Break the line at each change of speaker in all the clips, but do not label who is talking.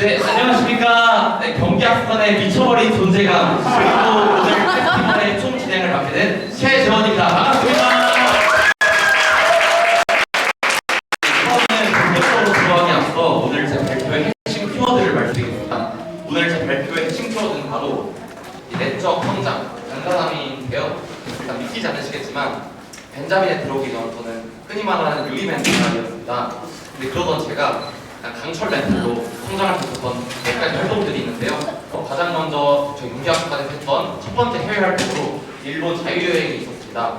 네, 안녕하십니까. 네, 경기 악판에 미쳐버린 존재감, 그리고 오늘 페스티벌의 총 진행을 맡게 된 최재원입니다. 반갑습니다. 처음에는 본격적으로 들어가기 앞서 오늘 제 발표의 핵심 키워드를 말씀드리겠습니다. 오늘 제 발표의 핵심 키워드는 바로 이 내적 성장, 단단함인데요. 일단 믿기지 않으시겠지만 벤자민에 들어오기 전 저는 흔히 말하는 유리 멘탈이었습니다. 근데 그러던 제가 약간 강철 멘탈로 성장할 수 있었던 몇 가지 활동들이 있는데요. 어, 가장 먼저 저희 문제학과에서 했던 첫 번째 해외 활동으로 일본 자유여행이 있었습니다.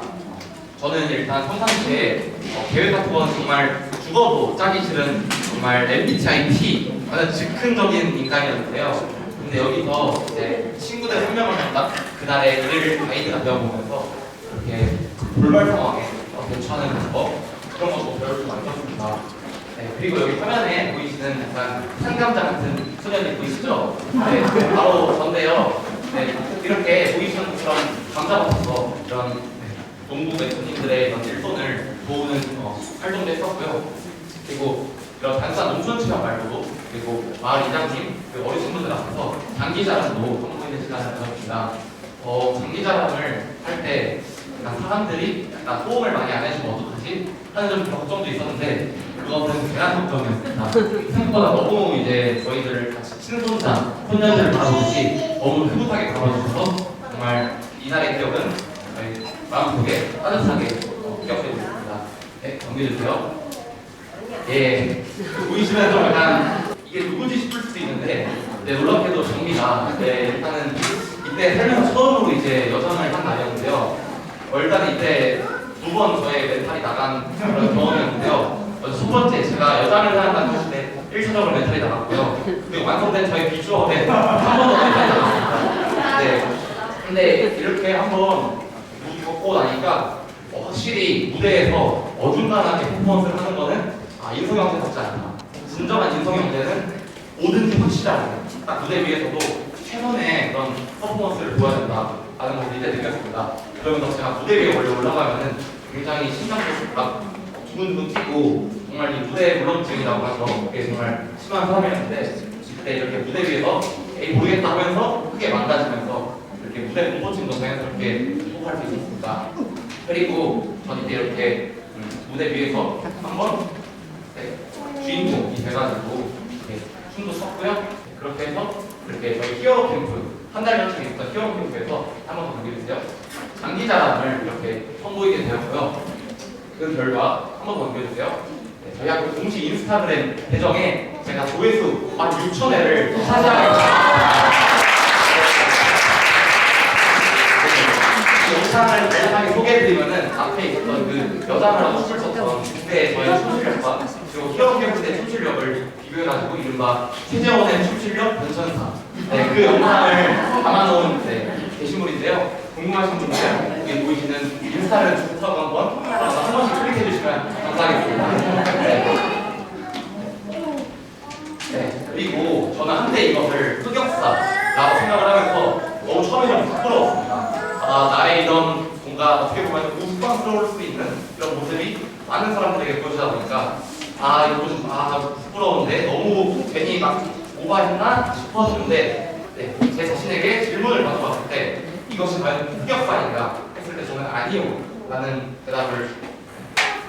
저는 일단 평상시에 어, 계획 같은 건 정말 죽어도 짜기 싫은 정말 MBTI T 완전 즉흥적인 인간이었는데요. 근데 여기서 이제 친구들 한 명을 만나 그날의 일일 가이드가 되어보면서 이렇게 돌발 상황에 어, 대처하는 법 그런 것도 배울 수 많이 있었습니다. 네, 그리고 여기 화면에 보이시는 약간 상감자 같은 소년이 보이시죠? 네, 바로 전데요. 네, 이렇게 보이시는 것처럼 감자밭에서 이런 네, 농부 대표님들의 이런 일손을 도우는 어, 활동도 했었고요. 그리고 이런 단순한 농촌 체험 말고도 그리고 마을 이장님, 그리고 어르신 분들 앞에서 장기 자랑도 선보이는 시간을 가졌습니다. 어, 장기 자랑을 할 때 사람들이 약간 호응을 많이 안 해주면 어떡 하지? 하는 좀 걱정도 있었는데 그것은 대한 걱정이었습니다. 생각보다 너무 이제 저희들을 같이 친손자, 손녀들을 바라보듯이 너무 흐뭇하게 바라봐주셔서 정말 이날의 기억은 저희 마음속에 따뜻하게 어, 기억되고 있습니다. 네, 넘겨주세요. 예, 보이시면 좀 약간 이게 누구지 싶을 수도 있는데 네, 놀랍게도 정미가 네, 일단은 이때 살면서 처음으로 이제 여장을 한 날이었는데요. 어, 일단 이때 두 번 저의 멘탈이 나간 그런 경험이었는데요. 어, 첫 번째 제가 한다는 했을 때 1차적으로 멘탈이 나갔고요. 그리고 완성된 저의 비주얼에 한 번 더 멘탈이 나갔습니다. 네. 근데 이렇게 한번 걷고 나니까 어, 확실히 무대에서 어중간하게 퍼포먼스를 하는 거는 아, 인성 형제답지 않다. 진정한 인성 형제는 뭐든지 확실하게 딱 무대 위에서도 최선의 그런 퍼포먼스를 보여야 된다라는 것을 이제 느꼈습니다. 그러면서 제가 무대 위에 원래 올라가면은 굉장히 심장도 막 두근두근 뛰고 정말 이 무대 울렁증이라고 하죠. 그게 정말 심한 사람이었는데 그때 이렇게 무대 위에서 에이 모르겠다 하면서 크게 망가지면서 이렇게 무대 공포증도 자연스럽게 극복할 수 있었습니다. 그리고 전 이때 이렇게 음, 무대 위에서 한번 네, 주인공이 돼가지고 이렇게 춤도 췄고요. 네, 그렇게 해서 이렇게 저희 히어로 캠프 한 달 전쯤에 있었던 히어로 캠프에서 한번 더 넘겨주세요. 장기 자랑을 이렇게 선보이게 되었고요. 그 결과 한번 더 넘겨주세요. 네, 저희 학교 공식 인스타그램 계정에 제가 조회수 한 6천 회를 차지하게 됐습니다. 이 영상을 간략하게 소개해드리면은 앞에 있었던 그 하고 춤을 췄던 그때 저의 춤실력과 그리고 히어로 캠프 때 춤실력을 비교해가지고 이른바 최재원의 춤실력 변천사 네, 그 영상을 담아놓은 네, 게시물인데요 궁금하신 분들 여기 보이시는 인스타를 주소하고 한번 한 번씩 클릭해 주시면 감사하겠습니다 네. 네, 그리고 저는 한때 이것을 흑역사라고 생각을 하면서 너무 처음에 좀 부끄러웠습니다. 아, 나의 이런 뭔가 어떻게 보면 우스꽝스러울 수 있는 이런 모습이 많은 사람들에게 보여주다 보니까 아, 이거 좀, 아, 부끄러운데 너무 괜히 막 오버했나 싶었는데 네, 제 자신에게 질문을 받아봤을 때 이것이 과연 흑역사인가 했을 때 저는 아니요 라는 대답을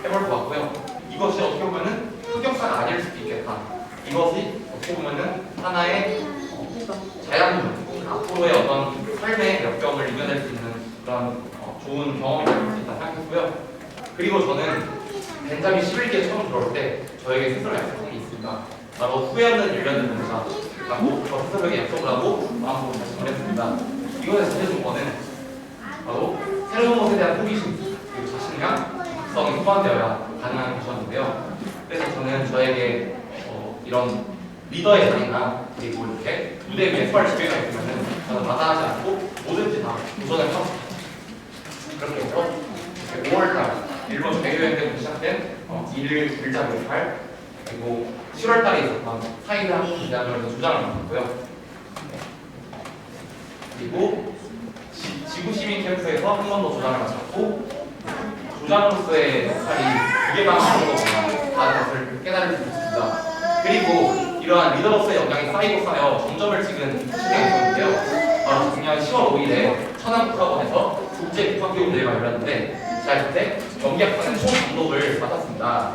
해볼 것 같고요. 이것이 어떻게 보면은 흑역사가 아닐 수도 있겠다. 이것이 어떻게 보면은 하나의 어, 자양분, 앞으로의 어떤 삶의 역경을 이겨낼 수 있는 그런 어, 좋은 경험이 될수 있다 생각했고요. 그리고 저는 벤자민 11기에 처음 들어올 때 저에게 스스로 약속한 게 있습니다. 바로 후회 없는 1년을 보내자. 라고 저 스스로에게 약속을 하고 마음으로 말씀을 했습니다. 이것의 첫째 조건은 바로 새로운 것에 대한 호기심, 그리고 자신감, 적성이 소환되어야 가능한 것이었는데요. 그래서 저는 저에게 어, 이런 리더의 자리나 그리고 이렇게 무대 위에 서할 기회가 있으면은 저는 마다하지 않고 뭐든지 다 도전을 하고 그렇게 해서 5월달 일본 대여행 때부터 시작된 어, 일을 길자 못할 그리고 7월달에 있었던 사이드 한국 대학교에서 주장을 맡았고요. 그리고 지, 지구 시민 캠프에서 한 번 더 조장을 마쳤고 조장으로서의 역할이 하는 것보다 다른 것을 깨달을 수 있습니다. 그리고 이러한 리더로서의 역량이 쌓이고 쌓여 정점을 찍은 시대가 있었는데요. 바로 작년 10월 5일에 천안국학원에서 국제 국학기업 대회가 열렸는데 제가 그때 경기학과는 총 감독을 맡았습니다.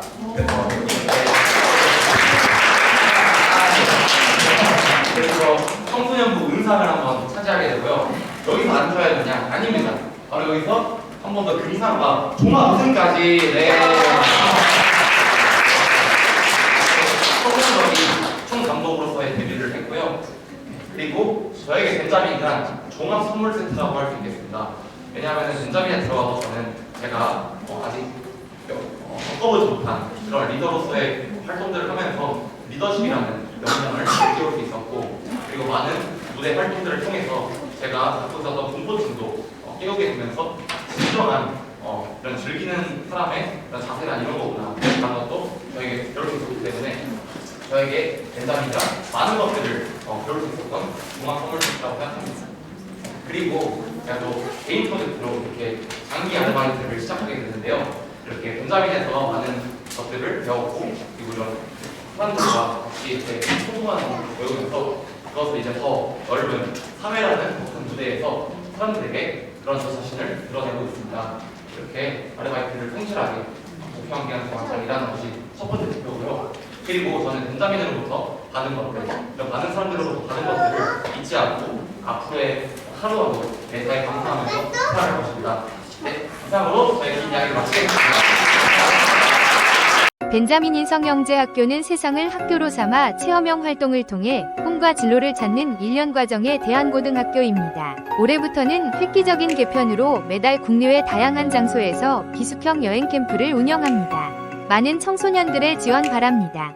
그래서 청소년부 은상을 한번 차지하게 되고요. 여기서 앉아야 되냐? 아닙니다. 바로 여기서 한 번 더 금상과 종합 우승까지 네. 청소년이 총 감독으로서의 데뷔를 했고요. 그리고 저에게 벤자민이란 종합 선물 세트라고 할 수 있겠습니다. 왜냐하면 벤자민에 들어가서 저는 제가 어, 아직 어, 겪어보지 못한 그런 리더로서의 활동들을 하면서 리더십이라는 역량을 키울 수 있었고 그리고 많은 무대 활동들을 통해서 제가 있었던 공포증도 어, 깨우게 되면서 진정한 어, 이런 즐기는 사람의 그런 자세가 이런 거구나 그런 것도 저에게 배울 수 있었기 때문에 저에게 벤자민이가 많은 것들을 어, 배울 수 있었던 종합 선물 세트라고 생각합니다. 그리고 제가 또 개인 프로젝트로 이렇게 장기 아르바이트를 시작하게 됐는데요. 이렇게 벤자민에서 많은 것들을 배웠고 그리고 이런 사람들과 이렇게 소통하는 배우면서 그것을 이제 더 넓은 사회라는 큰 무대에서 사람들에게 그런 저 자신을 드러내고 있습니다. 이렇게 아르바이트를 성실하게 목표한 기간 동안 잘 일하는 것이 첫 번째 목표고요. 그리고 저는 벤자민으로부터 받은 것들, 많은 사람들로부터 받은 것들을 잊지 않고 앞으로의 하루하루 매사에 감사하면서 살아갈 것입니다. 네, 이상으로 저희 긴 이야기를 마치겠습니다.
벤자민 인성영재학교는 세상을 학교로 삼아 체험형 활동을 통해 꿈과 진로를 찾는 1년 과정의 대한고등학교입니다. 올해부터는 획기적인 개편으로 매달 국내외 다양한 장소에서 기숙형 여행 캠프를 운영합니다. 많은 청소년들의 지원 바랍니다.